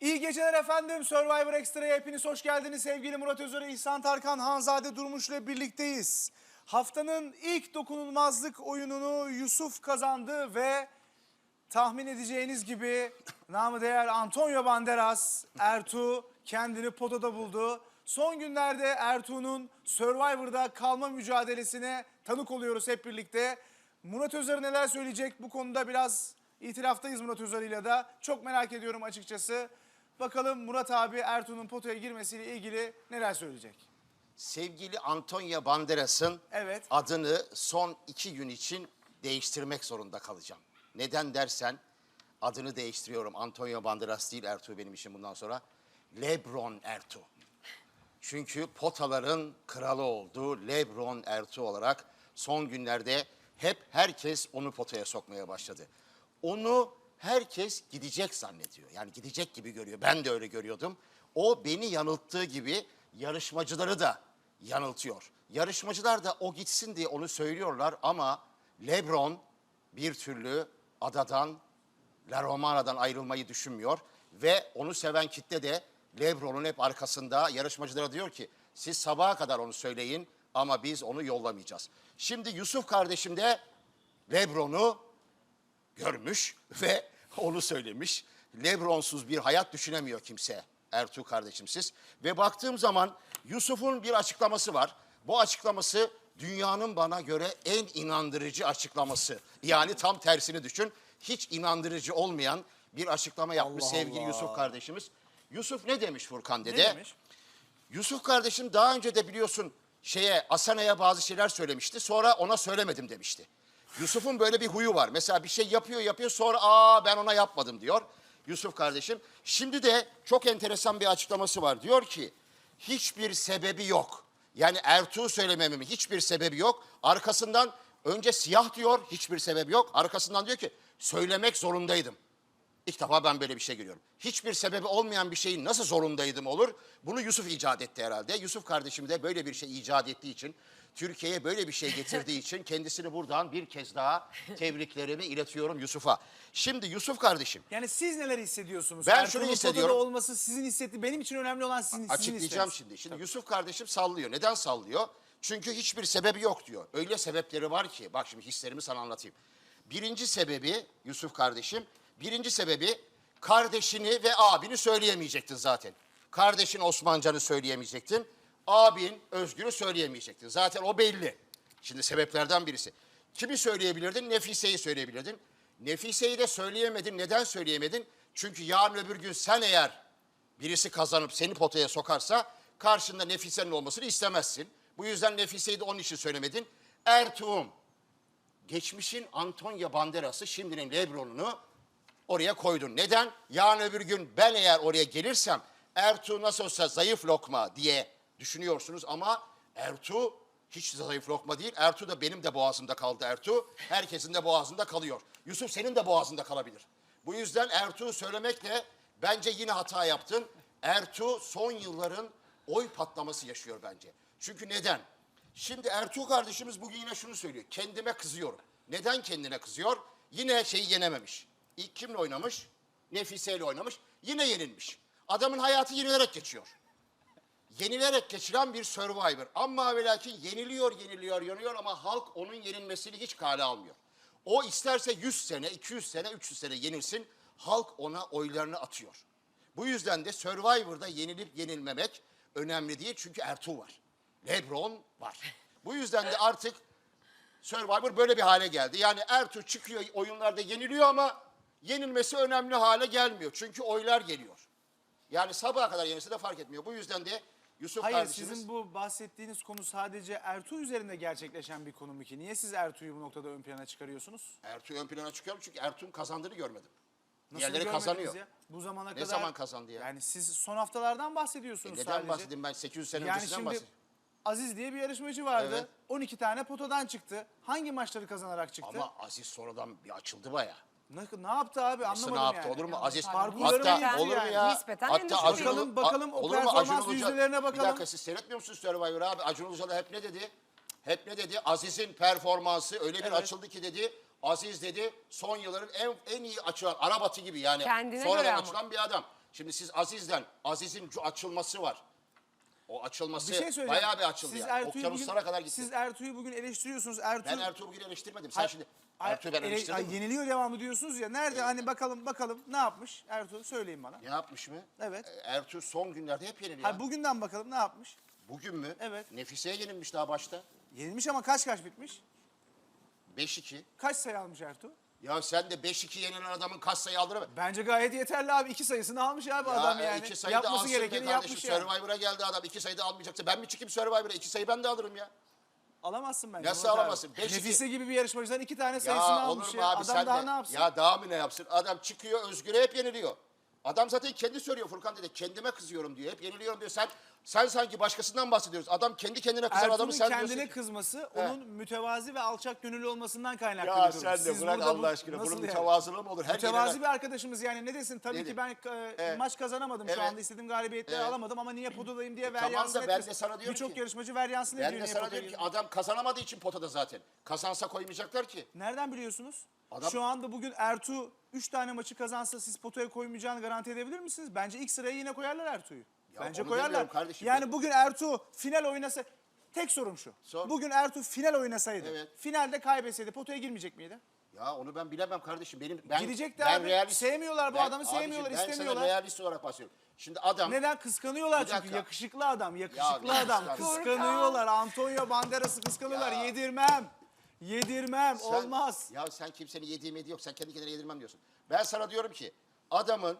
İyi geceler efendim. Survivor Extra'ya hepiniz hoş geldiniz. Sevgili Murat Özer, İhsan Tarkan, Hanzade Durmuş ile birlikteyiz. Haftanın ilk dokunulmazlık oyununu Yusuf kazandı ve tahmin edeceğiniz gibi namı değer Antonio Banderas, Ertuğ kendini potada buldu. Son günlerde Ertuğ'un Survivor'da kalma mücadelesine tanık oluyoruz hep birlikte. Murat Özer neler söyleyecek bu konuda biraz itilaftayız Murat Özer'iyle de. Çok merak ediyorum açıkçası. Bakalım Murat abi Ertuğ'un potaya girmesiyle ilgili neler söyleyecek? Sevgili Antonio Banderas'ın Evet. adını son iki gün için değiştirmek zorunda kalacağım. Neden dersen adını değiştiriyorum. Antonio Banderas değil Ertuğ benim için bundan sonra. Lebron Ertuğ. Çünkü potaların kralı oldu Lebron Ertuğ olarak son günlerde hep herkes onu potaya sokmaya başladı. Onu herkes gidecek zannediyor. Yani gidecek gibi görüyor. Ben de öyle görüyordum. O beni yanılttığı gibi yarışmacıları da yanıltıyor. Yarışmacılar da o gitsin diye onu söylüyorlar ama Lebron bir türlü adadan La Romana'dan ayrılmayı düşünmüyor ve onu seven kitle de Lebron'un hep arkasında yarışmacılara diyor ki siz sabaha kadar onu söyleyin ama biz onu yollamayacağız. Şimdi Yusuf kardeşim de Lebron'u görmüş ve onu söylemiş. Lebronsuz bir hayat düşünemiyor kimse Ertuğ kardeşimsiz. Ve baktığım zaman Yusuf'un bir açıklaması var. Bu açıklaması dünyanın bana göre en inandırıcı açıklaması. Yani tam tersini düşün. Hiç inandırıcı olmayan bir açıklama yapmış Allah sevgili Allah. Yusuf kardeşimiz. Yusuf ne demiş Furkan Ne dede? demiş? Yusuf kardeşim daha önce de biliyorsun şeye Asana'ya bazı şeyler söylemişti. Sonra ona söylemedim demişti. Yusuf'un böyle bir huyu var. Mesela bir şey yapıyor yapıyor sonra aa ben ona yapmadım diyor. Yusuf kardeşim. Şimdi de çok enteresan bir açıklaması var. Diyor ki hiçbir sebebi yok. Yani Ertuğ söylemememin hiçbir sebebi yok. Arkasından önce siyah diyor hiçbir sebebi yok. Arkasından diyor ki söylemek zorundaydım. İlk defa ben böyle bir şey görüyorum. Hiçbir sebebi olmayan bir şeyin nasıl zorundaydım olur? Bunu Yusuf icat etti herhalde. Yusuf kardeşim de böyle bir şey icat ettiği için, Türkiye'ye böyle bir şey getirdiği için kendisini buradan bir kez daha tebriklerimi iletiyorum Yusuf'a. Şimdi Yusuf kardeşim, Yani siz neler hissediyorsunuz? Ben şunu potada hissediyorum. olması sizin hissetti. Benim için önemli olan sizin, sizin açıklayacağım hisleriniz. şimdi. Şimdi Yusuf kardeşim sallıyor. Neden sallıyor? Çünkü hiçbir sebebi yok diyor. Öyle sebepleri var ki, bak şimdi hislerimi sana anlatayım. Birinci sebebi Yusuf kardeşim, birinci sebebi kardeşini ve abini söyleyemeyecektin zaten. Kardeşin Osmancan'ı söyleyemeyecektin, abin Özgür'ü söyleyemeyecektin. Zaten o belli. Şimdi sebeplerden birisi. Kimi söyleyebilirdin? Nefise'yi söyleyebilirdin. Nefise'yi de söyleyemedin. Neden söyleyemedin? Çünkü yarın öbür gün sen eğer birisi kazanıp seni potaya sokarsa karşında Nefise'nin olmasını istemezsin. Bu yüzden Nefise'yi de onun için söylemedin. Ertuğ'um, geçmişin Antonio Banderas'ı şimdinin Lebron'unu oraya koydun. Neden? Yarın öbür gün ben eğer oraya gelirsem Ertuğ nasıl olsa zayıf lokma diye düşünüyorsunuz ama Ertuğ hiç zayıf lokma değil. Ertuğ da benim de boğazımda kaldı Ertuğ. Herkesin de boğazında kalıyor. Yusuf senin de boğazında kalabilir. Bu yüzden Ertuğ söylemekle bence yine hata yaptın. Ertuğ son yılların oy patlaması yaşıyor bence. Çünkü neden? Şimdi Ertuğ kardeşimiz bugün yine şunu söylüyor. Kendime kızıyorum. Neden kendine kızıyor? Yine şeyi yenememiş. İlk kimle oynamış? Nefise ile oynamış. Yine yenilmiş. Adamın hayatı yenilerek geçiyor. Yenilerek geçiren bir Survivor. Ama ve lakin yeniliyor, yeniliyor, yanıyor ama halk onun yenilmesini hiç kale almıyor. O isterse 100 sene, 200 sene, 300 sene yenilsin. Halk ona oylarını atıyor. Bu yüzden de Survivor'da yenilip yenilmemek önemli değil çünkü Ertuğ var. Lebron var. Bu yüzden de artık Survivor böyle bir hale geldi. Yani Ertuğ çıkıyor oyunlarda yeniliyor ama yenilmesi önemli hale gelmiyor. Çünkü oylar geliyor. Yani sabaha kadar yenilse de fark etmiyor. Bu yüzden de Yusuf Hayır kardeşimiz... sizin bu bahsettiğiniz konu sadece Ertuğ üzerinde gerçekleşen bir konu mu ki? Niye siz Ertuğ'u bu noktada ön plana çıkarıyorsunuz? Ertuğ ön plana çıkıyor çünkü Ertuğ'un kazandığını görmedim. Nasıl Diğerleri görmediniz kazanıyor. ya? Bu zamana Ne kadar... zaman kazandı ya? Yani siz son haftalardan bahsediyorsunuz E neden sadece. bahsedeyim ben 800 sene Yani öncesinden bahsedeyim. Aziz diye bir yarışmacı vardı. Evet. 12 tane potadan çıktı. Hangi maçları kazanarak çıktı? Ama Aziz sonradan bir açıldı baya. Ne, ne yaptı abi Nasıl anlamadım ne yaptı yani. olur mu Aziz? Parkurları Hatta mı olur mu yani? ya? Nispeten Hatta endişeli. Acun Bakalım, bakalım, o olur mu? performans Acun Ilıcalı- yüzdelerine Bir bakalım. dakika siz seyretmiyor musunuz Survivor abi? Acun Ilıcalı hep ne dedi? Hep ne dedi? Aziz'in performansı öyle bir Evet. açıldı ki dedi. Aziz dedi son yılların en en iyi açılan Arabatı gibi yani. Kendine sonradan göre ama. açılan bir adam. Şimdi siz Aziz'den, Aziz'in şu açılması var. O açılması Bir şey söyleyeceğim. bayağı bir açıldı Siz yani. Okyanuslara bugün, kadar gitti. Siz Ertuğ'u bugün eleştiriyorsunuz. Ertuğ, Ben Ertuğ'u bugün eleştirmedim. Sen Hayır, şimdi Ertuğ'u ben ele- eleştirdim mi? Yeniliyor devamı diyorsunuz ya. Nerede? Hani bakalım bakalım ne yapmış Ertuğ? Söyleyin bana. Ne yapmış mı? Evet. Ee, Ertuğ son günlerde hep yeniliyor. Hayır, bugünden bakalım ne yapmış? Bugün mü? Evet. Nefise'ye yenilmiş daha başta. Yenilmiş ama kaç kaç bitmiş? 5-2. Kaç sayı almış Ertuğ? Ya sen de 5-2 yenilen adamın kaç sayı aldığını? Bence gayet yeterli abi. İki sayısını almış abi Ya adam e, yani. iki sayı da Yapması alsın be gerekeni kardeşim. yapmış yani. Survivor'a geldi adam iki sayı da almayacaksa ben mi çıkayım Survivor'a? İki sayı ben de alırım ya. Alamazsın bence. Nasıl Murat abi. alamazsın? Beş Nefise gibi bir yarışmacıdan iki tane sayısını Ya almış olur mu ya. abi Adam sen daha de? ne yapsın? Ya daha mı ne yapsın? Adam çıkıyor Özgür'e hep yeniliyor. Adam zaten kendi söylüyor Furkan dedi. Kendime kızıyorum diyor. Hep yeniliyorum diyor. Sen sen sanki başkasından bahsediyoruz. Adam kendi kendine kızan adamı sen kendine diyorsun. kızması onun mütevazi ve alçak gönüllü olmasından kaynaklı. Ya sen de bırak Allah aşkına. Bunun mütevazılığı mı olur? Her Mütevazi yenile- bir arkadaşımız yani ne desin? Tabii Dedi. ki ben e, Evet. maç kazanamadım şu Evet. anda. istediğim galibiyetleri Evet. alamadım ama niye podadayım diye ver tamam yansın da ben etmesin. de sana diyorum Birçok ki- yarışmacı ver yansın Ben ediyor. de niye sana diyorum ki adam kazanamadığı için potada zaten. Kazansa koymayacaklar ki. Nereden biliyorsunuz? Adam- Şu anda bugün Ertuğ 3 tane maçı kazansa siz potaya koymayacağını garanti edebilir misiniz? Bence ilk sıraya yine koyarlar Ertuğ'u. Bence koyarlar. kardeşim. Yani bugün Ertuğ final oynasa tek sorum şu. Sor. Bugün Ertuğ final oynasaydı, Evet. finalde kaybetseydi potaya girmeyecek miydi? Ya onu ben bilemem kardeşim. Benim ben Girecek de ben abi. Sevmiyorlar bu adamı, sevmiyorlar, Ben istemiyorlar. sana realist olarak bahsediyorum. Şimdi adam Neden kıskanıyorlar Bir çünkü dakika. yakışıklı adam, yakışıklı Ya, adam. Kıskanıyorlar. Antonio Banderas'ı kıskanıyorlar. Ya. Yedirmem. Yedirmem. Sen- Olmaz. Ya sen kimsenin yediği medi yok. Sen kendi kendine yedirmem diyorsun. Ben sana diyorum ki adamın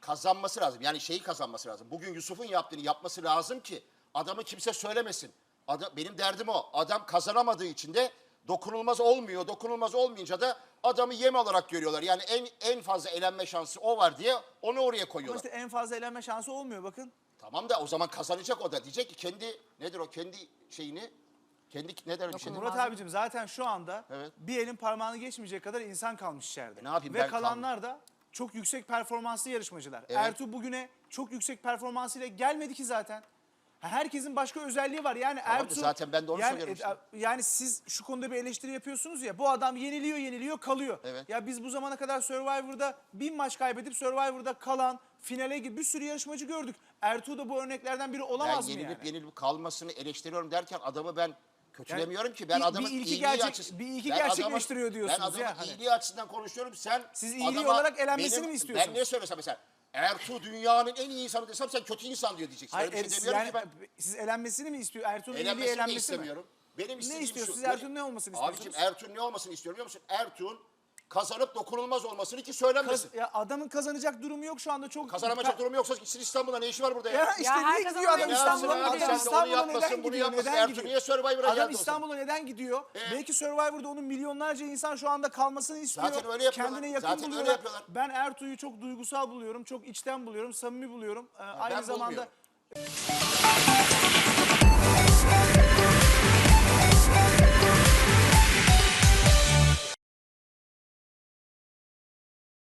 kazanması lazım. Yani şeyi kazanması lazım. Bugün Yusuf'un yaptığını yapması lazım ki adamı kimse söylemesin. Adam, benim derdim o. Adam kazanamadığı için de dokunulmaz olmuyor. Dokunulmaz olmayınca da adamı yem olarak görüyorlar. Yani en en fazla elenme şansı o var diye onu oraya Ama koyuyorlar. işte en fazla elenme şansı olmuyor bakın. Tamam da o zaman kazanacak o da. Diyecek ki kendi nedir o kendi şeyini kendi ne der bir şey. Murat abicim zaten şu anda Evet. bir elin parmağını geçmeyecek kadar insan kalmış içeride. E ne yapayım Ve ben kalanlar da çok yüksek performanslı yarışmacılar. Evet. Ertuğ bugüne çok yüksek performansıyla gelmedi ki zaten. Ha, Herkesin başka özelliği var. Yani Tamam da Ertuğ zaten ben de onu yani, söylüyorum işte. e, Yani siz şu konuda bir eleştiri yapıyorsunuz ya. Bu adam yeniliyor, yeniliyor, kalıyor. Evet. Ya biz bu zamana kadar Survivor'da bin maç kaybedip Survivor'da kalan, finale gibi bir sürü yarışmacı gördük. Ertuğ da bu örneklerden biri Ben olamaz mı yenilip yani? yenilip kalmasını eleştiriyorum derken adamı ben kötülemiyorum ki. Ben bir- adamın bir ilki iyiliği gerçek- açısından... bir ilki Ben gerçekleştiriyor adamın- diyorsunuz Ben adamın ya, hani. iyiliği açısından konuşuyorum. Sen Siz iyiliği adama olarak elenmesini benim- mi istiyorsunuz? Ben ne söylesem mesela Ertuğ dünyanın en iyi insanı desem sen kötü insan diyor diyeceksin. Hayır, Öyle bir şey e, yani ki ben. siz elenmesini mi istiyor? Ertuğ'un iyiliği Elenmesini elenmesi mi? istemiyorum. Benim istediğim istiyorsunuz? şu. Siz Ertuğ'un ne olmasını Abicim istiyorsunuz? Ertuğ'un ne olmasını istiyorum biliyor musun? Ertuğ'un kazanıp dokunulmaz olmasını ki söylenmesin. Kaz- ya adamın kazanacak durumu yok şu anda çok... Kazanamayacak durumu yoksa gitsin İstanbul'a ne işi var burada ya? Ya işte Ya niye gidiyor adam ama İstanbul'a? sen de onu İstanbul'a yapmasın, neden bunu gidiyor? yapmasın. Neden Ertuğ gidiyor? niye Survivor'a geldi o Adam zaman? İstanbul'a neden gidiyor? Ee? Belki Survivor'da onun milyonlarca insan şu anda kalmasını istiyor. Zaten öyle yapıyorlar. Kendine yakın Zaten öyle buluyorlar. yapıyorlar. Ben Ertuğ'u çok duygusal buluyorum, çok içten buluyorum, samimi buluyorum. Ee, aynı ben zamanda bulmuyorum.